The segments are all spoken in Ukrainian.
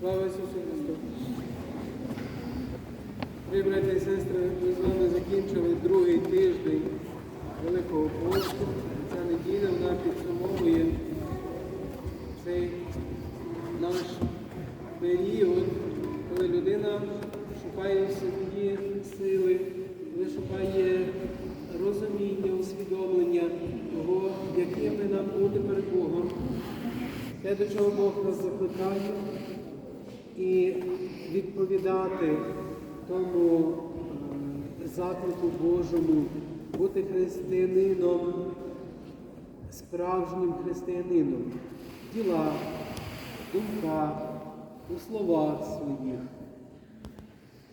Слава Ісусу Христу! Брати і сестри, ми з вами закінчили другий тиждень Великого посту. Ця неділя вона підсумовує цей наш період, коли людина шукає в собі сили, коли шукає розуміння, усвідомлення того, якими нам бути перед Богом. Те, до чого Бог нас закликає, і відповідати тому е, заклику Божому, бути християнином, справжнім християнином в думках, у словах своїх,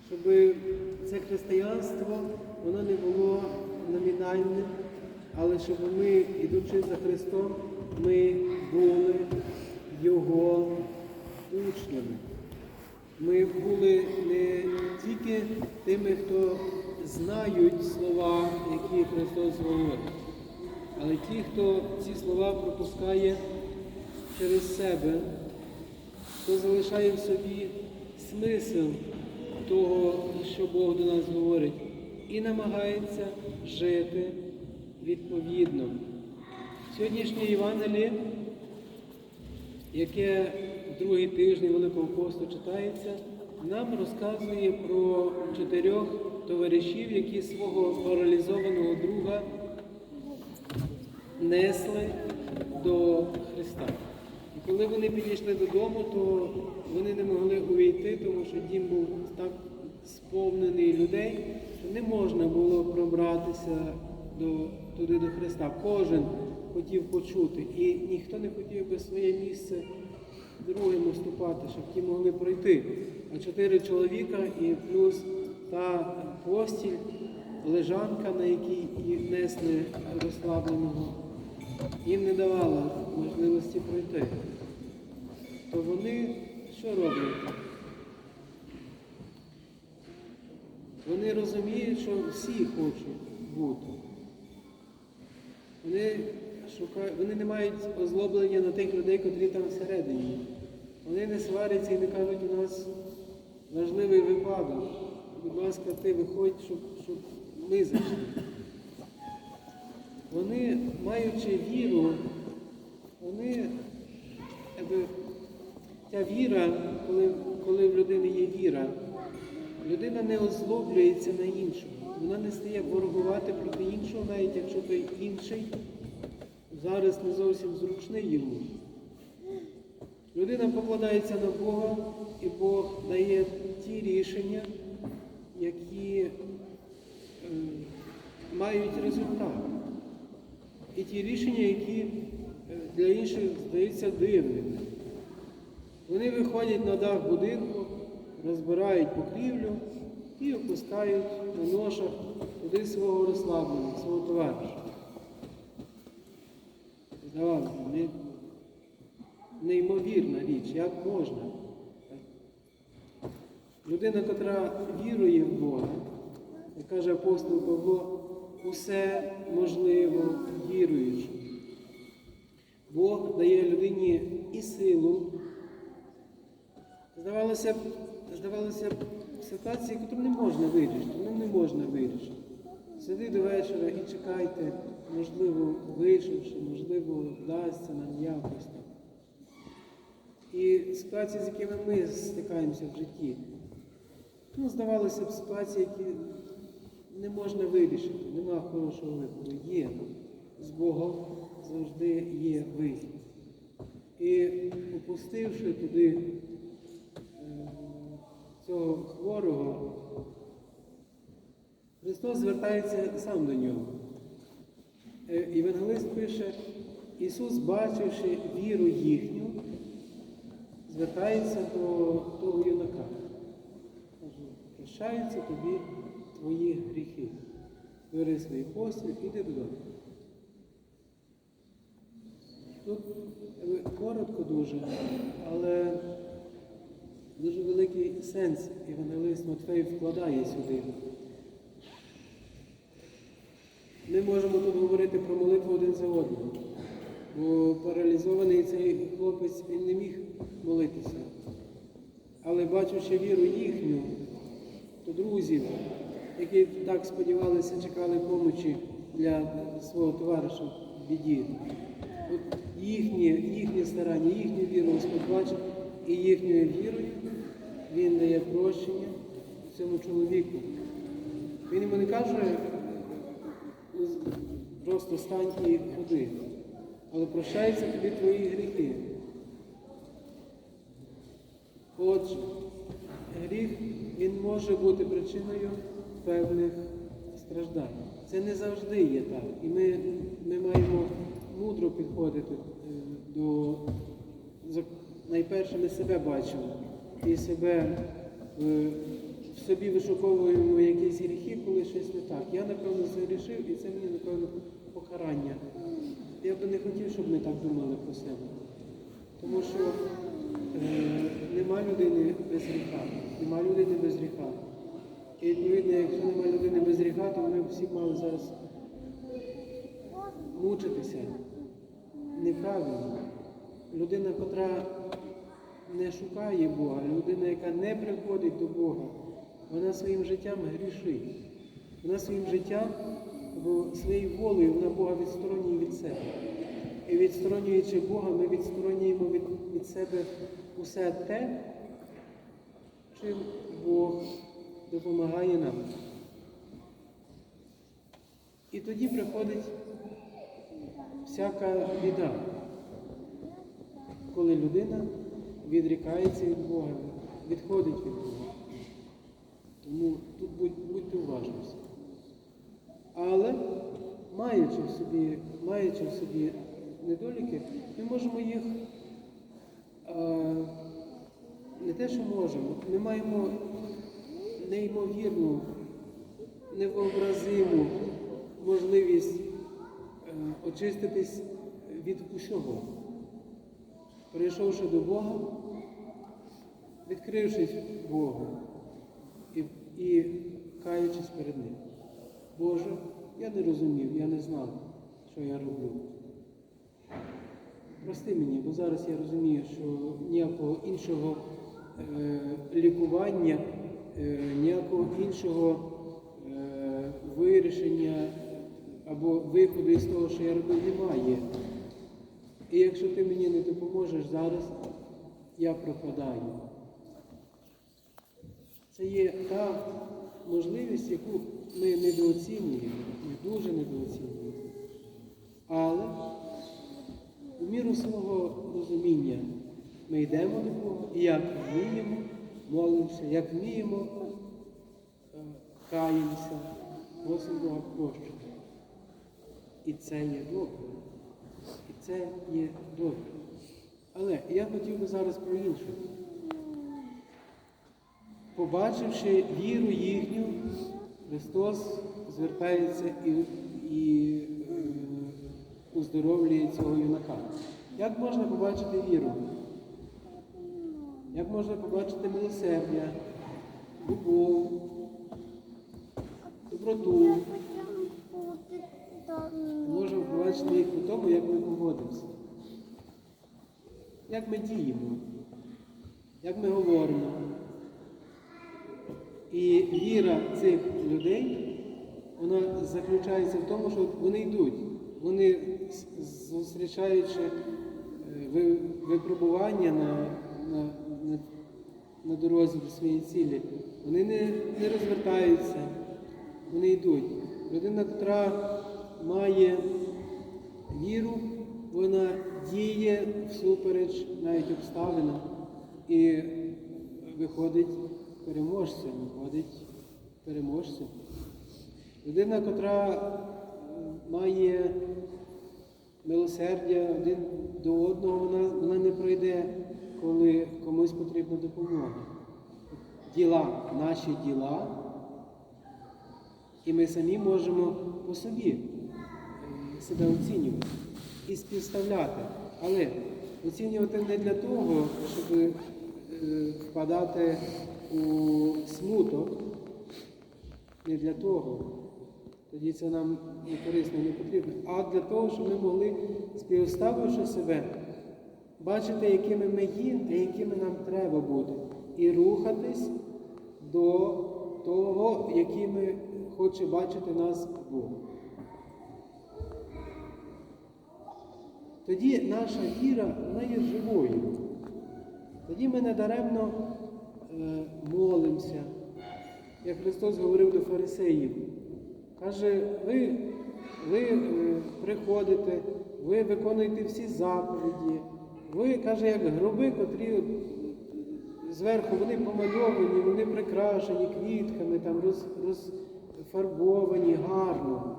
щоб це християнство воно не було номінальним, але щоб ми, ідучи за Христом, ми були Його учнями. Ми були не тільки тими, хто знають слова, які Христос говорить, але ті, хто ці слова пропускає через себе, хто залишає в собі смисл того, що Бог до нас говорить, і намагається жити відповідно. Сьогоднішнє Євангеліє, яке другий тиждень Великого посту читається, нам розказує про чотирьох товаришів, які свого паралізованого друга несли до Христа. І коли вони підійшли додому, то вони не могли увійти, тому що дім був так сповнений людей, що не можна було пробратися до, туди до Христа. Кожен хотів почути, і ніхто не хотів би своє місце другим уступати, щоб ті могли пройти. А чотири чоловіка і плюс та постіль, лежанка, на якій несли розслабленого, їм не давала можливості пройти. То вони що роблять? Вони розуміють, що всі хочуть бути. Вони шукають, вони не мають озлоблення на тих людей, котрі там всередині. Вони не сваряться і не кажуть, у нас важливий випадок. Будь ласка, ти виходь, щоб, щоб ми зайшли. Вони, маючи віру, вони, якби, ця віра, коли, коли в людини є віра, людина не озлоблюється на іншого. Вона не стає ворогувати проти іншого, навіть якщо той інший зараз не зовсім зручний йому. Людина покладається на Бога, і Бог дає ті рішення, які е, мають результат. І ті рішення, які е, для інших здаються дивними. Вони виходять на дах будинку, розбирають покрівлю і опускають на ношах туди свого розслабленого, свого товариша. Здавалося, неймовірна річ, як можна. Людина, котра вірує в Бога, як каже апостол Павло, усе можливо віруючи. Бог дає людині і силу. Здавалося б, здавалося б, ситуації, яку не можна вирішити, ну не можна вирішити. Сиди до вечора і чекайте, можливо, вийшовши, можливо, вдасться нам якось. І ситуації, з якими ми стикаємося в житті, ну, здавалося б, ситуації, які не можна вирішити, нема хорошого виходу. Є. З Богом завжди є вихід. І опустивши туди е, цього хворого, Христос звертається сам до нього. Е, Євангелист пише, Ісус, бачивши віру їхню, звертається до того юнака. Каже, прощаються тобі твої гріхи. Бери свої постіль, іди додому. Тут е, коротко дуже, але дуже великий сенс Євангелист Матфей вкладає сюди. Ми можемо тут говорити про молитву один за одним. Бо паралізований цей хлопець він не міг молитися. Але бачучи віру їхню, то друзів, які так сподівалися, чекали помочі для свого товариша в біді. От їхнє, їхнє старання, їхню віру Господь бачить, і їхньою вірою Він дає прощення цьому чоловіку. Він йому не каже, просто стань і ходи, але прощаються тобі твої гріхи. Отже, гріх він може бути причиною певних страждань. Це не завжди є так. І ми, ми маємо мудро підходити е, до найперше ми себе бачимо і себе е, в собі вишуковуємо якісь гріхи, коли щось не так. Я, напевно, загрішив, і це мені, напевно, покарання. Я би не хотів, щоб ми так думали про себе. Тому що е, нема людини без гріха. Нема людини без гріха. І відповідно, якщо нема людини без гріха, то ми всі мали зараз мучитися неправильно. Людина, котра не шукає Бога, людина, яка не приходить до Бога, вона своїм життям грішить. Вона своїм життям або своєю волею вона Бога відсторонює від себе. І відсторонюючи Бога, ми відсторонюємо від, від себе усе те, чим Бог допомагає нам. І тоді приходить всяка біда, коли людина відрікається від Бога, відходить від Бога. Тому тут будь- будьте уважні. Але маючи в собі, маючи в собі недоліки, ми можемо їх е, не те, що можемо, ми маємо неймовірну, невообразиму можливість е, очиститись від усього. Прийшовши до Бога, відкрившись Богу і, і каючись перед Ним. Боже, я не розумів, я не знав, що я роблю. Прости мені, бо зараз я розумію, що ніякого іншого е, лікування, е, ніякого іншого е, вирішення або виходу із того, що я робив, немає. І якщо ти мені не допоможеш зараз, я пропадаю. Це є та можливість, яку ми недооцінюємо, дуже недооцінюємо. Але у міру свого розуміння ми йдемо до Бога і як вміємо, молимося, як вміємо, е, каємося, просимо Бога прощення. І це є добре. І це є добре. Але я хотів би зараз про інше. Побачивши віру їхню, Христос звертається і, і е, уздоровлює цього юнака. Як можна побачити віру? Як можна побачити милосердя, любов, доброту? Можемо побачити їх по тому, як ми поводимося. Як ми діємо, як ми говоримо. І віра цих людей, вона заключається в тому, що вони йдуть. Вони, зустрічаючи е, випробування на, на, на, на дорозі до своєї цілі, вони не, не розвертаються, вони йдуть. Людина, яка має віру, вона діє всупереч навіть обставинам і виходить переможцем, виходить переможцем. Людина, котра е, має милосердя один до одного, вона, вона не пройде, коли комусь потрібна допомога. Діла, наші діла, і ми самі можемо по собі е, себе оцінювати і співставляти. Але оцінювати не для того, щоб е, впадати у смуток, не для того. Тоді це нам не корисно, не потрібно, а для того, щоб ми могли, співставивши себе, бачити, якими ми є, а якими нам треба бути. і рухатись до того, якими хоче бачити нас Бог. Тоді наша віра вона є живою. Тоді ми недаремно е, молимося, як Христос говорив до фарисеїв. Каже, ви, ви е, приходите, ви виконуєте всі заповіді, ви, каже, як гроби, котрі зверху вони помальовані, вони прикрашені квітками, там роз, розфарбовані гарно,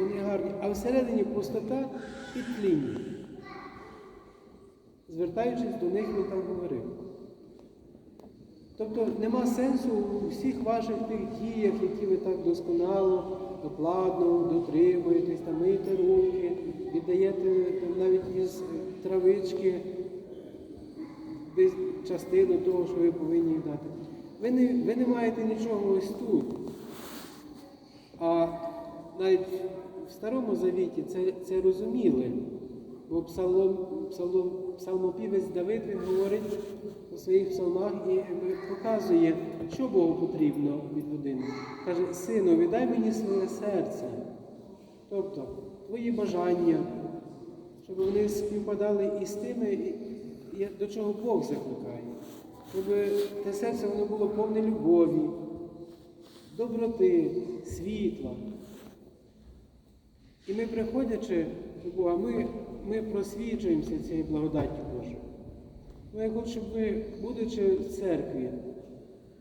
вони гарні, а всередині пустота і тління. Звертаючись до них, він так говорив. Тобто нема сенсу у всіх ваших тих діях, які ви так досконало, докладно дотримуєтесь, там миєте руки, віддаєте там, навіть із травички десь частину того, що ви повинні дати. Ви не, ви не маєте нічого ось тут. А навіть в Старому Завіті це, це розуміли. Бо псалом, псалом, псалмопівець Давид він говорить у своїх псалмах і показує, що Богу потрібно від людини. Каже, сину, віддай мені своє серце. Тобто твої бажання, щоб вони співпадали із тими, до чого Бог закликає. Щоб те серце воно було повне любові, доброти, світла. І ми, приходячи до Бога, ми, ми просвічуємося цією благодаттю Божою. Ну, я хочу, щоб ви, будучи в церкві,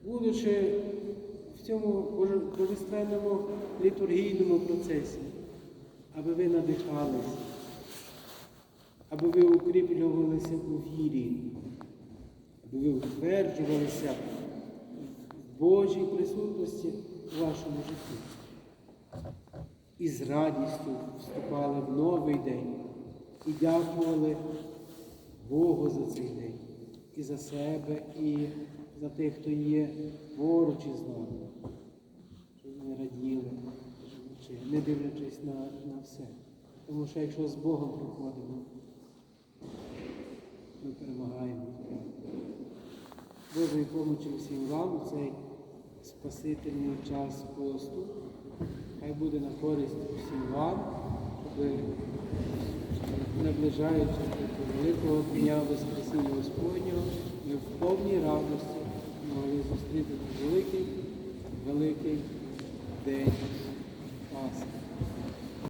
будучи в цьому боже- божественному літургійному процесі, аби ви надихались, аби ви укріплювалися у вірі, аби ви утверджувалися в Божій присутності у вашому житті і з радістю вступали в новий день і дякували Богу за цей день, і за себе, і за тих, хто є поруч із нами, щоб ми раділи, не дивлячись на, на все. Тому що якщо з Богом проходимо, ми перемагаємо. Божої помочі всім вам у цей спасительний час посту. Хай буде на користь всім вам, щоб наближаючись до великого дня Воскресіння Господнього, ми в повній радості могли зустріти великий, великий день Пасхи.